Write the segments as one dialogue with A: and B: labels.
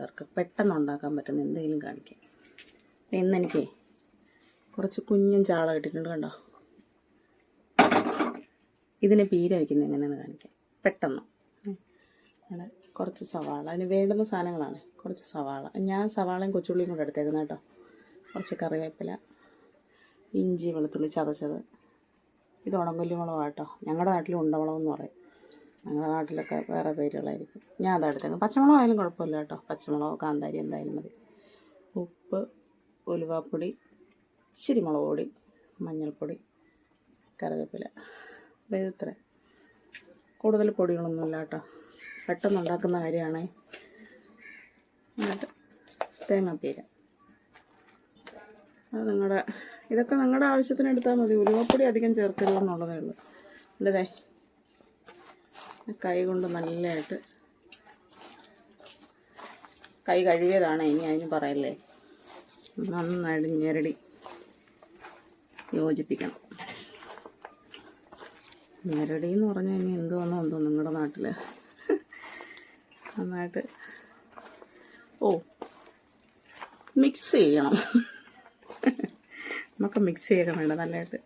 A: ആൾക്കാർക്ക് പെട്ടെന്ന് ഉണ്ടാക്കാൻ പറ്റുന്ന എന്തെങ്കിലും കാണിക്കാം. ഇന്നെനിക്ക് കുറച്ച് കുഞ്ഞൻ ചാള കിട്ടിയിട്ടുണ്ട് കണ്ടോ? ഇതിനെ പീര വയ്ക്കുന്നത് എങ്ങനെയാണെന്ന് കാണിക്കാം. പെട്ടെന്ന്. അങ്ങനെ കുറച്ച് സവാള. അതിന് വേണ്ടുന്ന സാധനങ്ങളാണ്. കുറച്ച് സവാള. ഞാൻ സവാളയും കൊച്ചുള്ളിയും കൂടെ എടുത്തേക്കുന്നത് കേട്ടോ. കുറച്ച് കറിവേപ്പില ഇഞ്ചി വെളുത്തുള്ളി ചതച്ചത്. ഇത് ഉണങ്ങൊല്ലി മുളകാട്ടോ കേട്ടോ ഞങ്ങളുടെ നാട്ടിൽ ഉണ്ടമുളകെന്ന് പറയും. ഞങ്ങളുടെ നാട്ടിലൊക്കെ വേറെ പേരുകളായിരിക്കും. ഞാൻ അതാ എടുത്തേക്കും പച്ചമുളക് ആയാലും കുഴപ്പമില്ല കേട്ടോ. പച്ചമുളക് കാന്താരി എന്തായാലും മതി. ഉപ്പ് ഉലുവാപ്പൊടി ഇച്ചിരി മുളക് പൊടി മഞ്ഞൾപ്പൊടി കറിവേപ്പില. അപ്പോൾ ഇത് ഇത്ര. കൂടുതൽ പൊടികളൊന്നുമില്ല കേട്ടോ. പെട്ടെന്ന് ഉണ്ടാക്കുന്ന കാര്യമാണ്. എന്നിട്ട് തേങ്ങാപ്പീര. അത് നിങ്ങളുടെ ഇതൊക്കെ നിങ്ങളുടെ ആവശ്യത്തിന് എടുത്താൽ മതി. ഉലുവപ്പൊടി അധികം ചേർക്കില്ല എന്നുള്ളതേ ഉള്ളൂ. അല്ലതേ കൈ കൊണ്ട് നല്ലതായിട്ട് കൈ കഴുകിയതാണ് ഇനി അതിന് പറയല്ലേ. നന്നായിട്ട് ഞെരടി. യോജിപ്പിക്കണം. ഞെരടി എന്ന് പറഞ്ഞാൽ ഇനി എന്തോന്നോ എന്തോ നിങ്ങളുടെ നാട്ടിൽ നന്നായിട്ട്. ഓ മിക്സ് ചെയ്യണം. നമുക്ക് മിക്സ് ചെയ്യണം വേണ്ട നല്ലതായിട്ട്.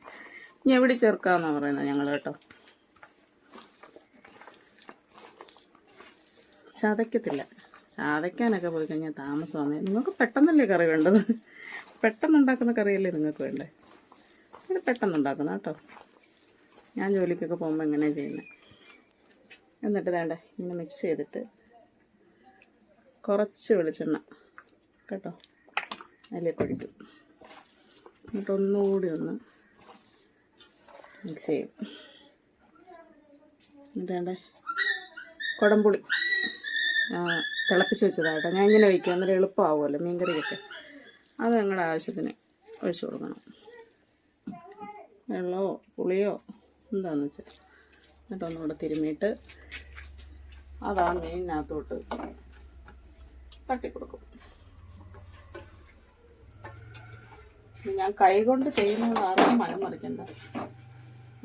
A: ഇനി എവിടെ ചേർക്കാമെന്നാണ് പറയുന്നത് ഞങ്ങൾ കേട്ടോ? ചതയ്ക്കത്തില്ല. ചതയ്ക്കാനൊക്കെ പോയി കഴിഞ്ഞാൽ താമസമാണ് നിങ്ങൾക്ക് പെട്ടെന്നല്ലേ കറി വേണ്ടത്? പെട്ടെന്നുണ്ടാക്കുന്ന കറിയല്ലേ നിങ്ങൾക്ക് വേണ്ടേ? ഇത് പെട്ടെന്നുണ്ടാക്കുന്ന കേട്ടോ. ഞാൻ ജോലിക്കൊക്കെ പോകുമ്പോൾ എങ്ങനെയാണ് ചെയ്യുന്നത് എന്നിട്ട് വേണ്ടേ ഇങ്ങനെ മിക്സ് ചെയ്തിട്ട് കുറച്ച് വെളിച്ചെണ്ണ കേട്ടോ. അതിലേക്ക് ഒഴിക്കും. എന്നിട്ട് ഒന്നുകൂടി ഒന്ന് മിക്സ് ചെയ്യും. എന്നിട്ട് വേണ്ടേ കുടംപുളി. തിളപ്പിച്ച് വെച്ചതാണ് കേട്ടോ ഞാൻ ഇങ്ങനെ വയ്ക്കുക അന്നേരം എളുപ്പമാവുമല്ലോ മീൻകറിയൊക്കെ. അത് നിങ്ങളുടെ ആവശ്യത്തിന് ഒഴിച്ചു കൊടുക്കണം. വെള്ളമോ പുളിയോ എന്താണെന്ന് വെച്ചാൽ എന്നിട്ട് ഒന്നുകൂടെ തിരുമ്മിയിട്ട് അതാ മീനിനകത്തോട്ട് തട്ടിക്കൊടുക്കും ഞാൻ കൈ കൊണ്ട് ചെയ്യുന്നത് ആർക്കും മനം മറിക്കണ്ട.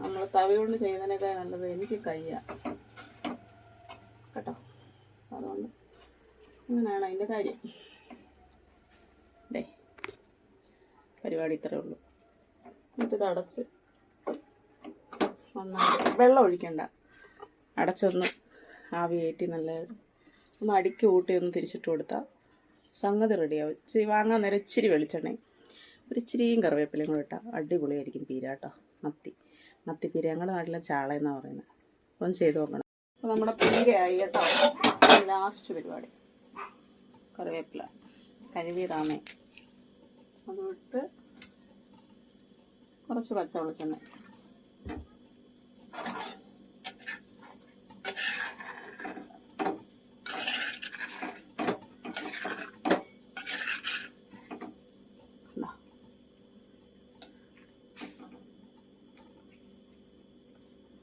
A: നമ്മൾ തവി കൊണ്ട് ചെയ്യുന്നതിനേക്കാൾ നല്ലത് എനിക്ക് കയ്യാ. കേട്ടോ? അതുകൊണ്ട് അങ്ങനെയാണ് അതിന്റെ കാര്യം. ദേ പരിപാടി ഇത്രയേ ഉള്ളൂ. എന്നിട്ട് ഇത് അടച്ച് നന്നായിട്ട് വെള്ളം ഒഴിക്കണ്ട. അടച്ചൊന്ന് ആവി കയറ്റി നല്ല ഒന്ന് അടുക്കി കൂട്ടി ഒന്ന് തിരിച്ചിട്ട് കൊടുത്താൽ സംഗതി റെഡിയാവും. ഇച്ചിരി വാങ്ങാൻ നേരം ഇച്ചിരി വെളിച്ചെണ്ണയും ഒരു ഇച്ചിരിയും കറിവേപ്പിലയും കൂടെ ഇട്ടാൽ അടിപൊളിയായിരിക്കും പീരാട്ടോ മത്തി മത്തി. മത്തിപ്പീര. ഞങ്ങളുടെ നാട്ടിലെ ചാള എന്നാണ് പറയുന്നത്. ഒന്ന് ചെയ്ത് നോക്കണം. അപ്പോൾ നമ്മുടെ പീരയായി കേട്ടോ. ലാസ്റ്റ് പരിപാടി. കറിവേപ്പില കഴുകിയതാണേ അതിട്ട് കുറച്ച് പച്ച വെളിച്ചെണ്ണ ഇതാ.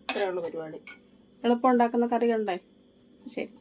A: ഇത്രയേ ഉള്ളൂ പരിപാടി. എളുപ്പം ഉണ്ടാക്കുന്ന കറി കണ്ടേ? ശരി.